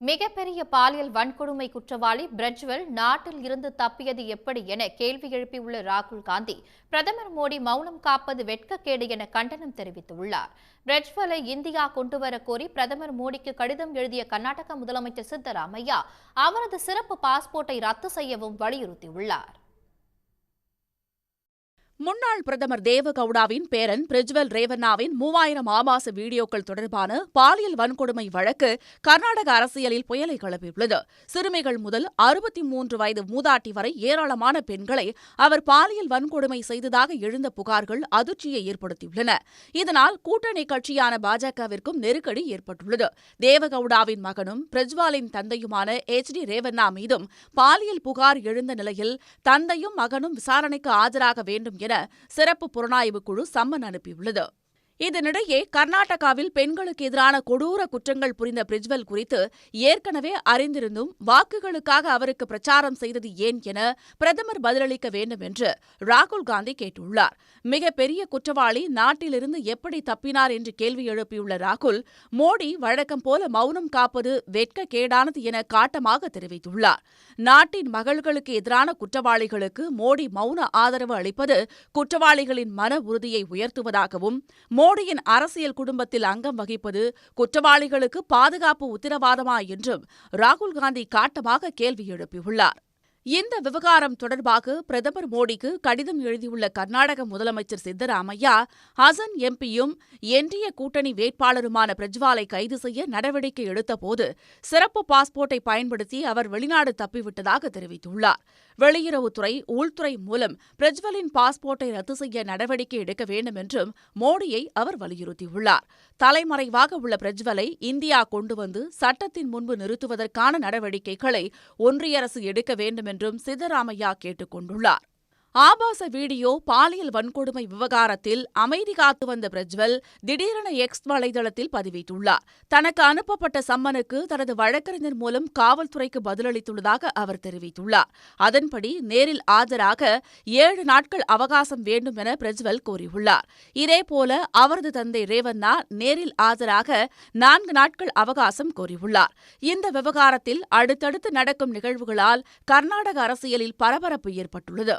மிகப்பெரிய பாலியல் வன்கொடுமை குற்றவாளி பிரஜ்வல் நாட்டில் இருந்து தப்பியது எப்படி என கேள்வி எழுப்பியுள்ள ராகுல் காந்தி பிரதமர் மோடி மௌனம் காப்பது வெட்கக்கேடு என கண்டனம் தெரிவித்துள்ளார். பிரஜ்வலை இந்தியா கொண்டுவர கோரி பிரதமர் மோடிக்கு கடிதம் எழுதிய கர்நாடக முதலமைச்சர் சித்தராமையா அவரது சிறப்பு பாஸ்போர்ட்டை ரத்து செய்யவும் வலியுறுத்தியுள்ளார். முன்னாள் பிரதமர் தேவகவுடாவின் பேரன் பிரஜ்வல் ரேவண்ணாவின் மூவாயிரம் ஆபாச வீடியோக்கள் தொடர்பான பாலியல் வன்கொடுமை வழக்கு கர்நாடக அரசியலில் புயலை கிளப்பியுள்ளது. சிறுமிகள் முதல் அறுபத்தி மூன்று வயது மூதாட்டி வரை ஏராளமான பெண்களை அவர் பாலியல் வன்கொடுமை செய்ததாக எழுந்த புகார்கள் அதிர்ச்சியை ஏற்படுத்தியுள்ளன. இதனால் கூட்டணி கட்சியான பாஜகவிற்கும் நெருக்கடி ஏற்பட்டுள்ளது. தேவகவுடாவின் மகனும் பிரஜ்வாலின் தந்தையுமான எச் டி ரேவண்ணா மீதும் பாலியல் புகார் எழுந்த நிலையில் தந்தையும் மகனும் விசாரணைக்கு ஆஜராக வேண்டும் என சிறப்பு புலனாய்வு குழு சம்மன் அனுப்பியுள்ளது. இதனிடையே கர்நாடகாவில் பெண்களுக்கு எதிரான கொடூர குற்றங்கள் புரிந்த பிரிஜ்வல் குறித்து ஏற்கனவே அறிந்திருந்தும் வாக்குகளுக்காக அவருக்கு பிரச்சாரம் செய்தது ஏன் என பிரதமர் பதிலளிக்க வேண்டும் என்று ராகுல் காந்தி கேட்டுள்ளார். மிகப்பெரிய குற்றவாளி நாட்டிலிருந்து எப்படி தப்பினார் என்று கேள்வி எழுப்பியுள்ள ராகுல் மோடி வழக்கம் போல மௌனம் காப்பது வெட்கக்கேடானது என காட்டமாக தெரிவித்துள்ளார். நாட்டின் மகள்களுக்கு எதிரான குற்றவாளிகளுக்கு மோடி மௌன ஆதரவு அளிப்பது குற்றவாளிகளின் மன உறுதியை உயர்த்துவதாகவும் மோடியின் அரசியல் குடும்பத்தில் அங்கம் வகிப்பது குற்றவாளிகளுக்கு பாதுகாப்பு உத்தரவாதமா என்றும் ராகுல் காந்தி காட்டமாக கேள்வி எழுப்பியுள்ளார். இந்த விவகாரம் தொடர்பாக பிரதமர் மோடிக்கு கடிதம் எழுதியுள்ள கர்நாடக முதலமைச்சர் சித்தராமையா ஹசன் எம்பியும் என்டிய கூட்டணி வேட்பாளருமான பிரஜ்வாலை கைது செய்ய நடவடிக்கை எடுத்தபோது சிறப்பு பாஸ்போர்ட்டை பயன்படுத்தி அவர் வெளிநாடு தப்பிவிட்டதாக தெரிவித்துள்ளார். வெளியுறவுத்துறை உள்துறை மூலம் பிரஜ்வலின் பாஸ்போர்ட்டை ரத்து செய்ய நடவடிக்கை எடுக்க வேண்டும் என்றும் மோடியை அவர் வலியுறுத்தியுள்ளார். தலைமறைவாக உள்ள பிரஜ்வலை இந்தியா கொண்டு வந்து சட்டத்தின் முன்பு நிறுத்துவதற்கான நடவடிக்கைகளை ஒன்றிய அரசு எடுக்க வேண்டும் என்றும் சித்தராமையா கேட்டுக் கொண்டுள்ளார். ஆபாச வீடியோ பாலியல் வன்கொடுமை விவகாரத்தில் அமைதி காத்து வந்த பிரஜ்வல் திடீரென எக்ஸ் வலைதளத்தில் பதிவிட்டுள்ளார். தனக்கு அனுப்பப்பட்ட சம்மனுக்கு தனது வழக்கறிஞர் மூலம் காவல்துறைக்கு பதிலளித்துள்ளதாக அவர் தெரிவித்துள்ளார். அதன்படி நேரில் ஆஜராக ஏழு நாட்கள் அவகாசம் வேண்டும் என பிரஜ்வல் கூறியுள்ளார். இதேபோல அவரது தந்தை ரேவண்ணா நேரில் ஆஜராக நான்கு நாட்கள் அவகாசம் கோரியுள்ளார். இந்த விவகாரத்தில் அடுத்தடுத்து நடக்கும் நிகழ்வுகளால் கர்நாடக அரசியலில் பரபரப்பு ஏற்பட்டுள்ளது.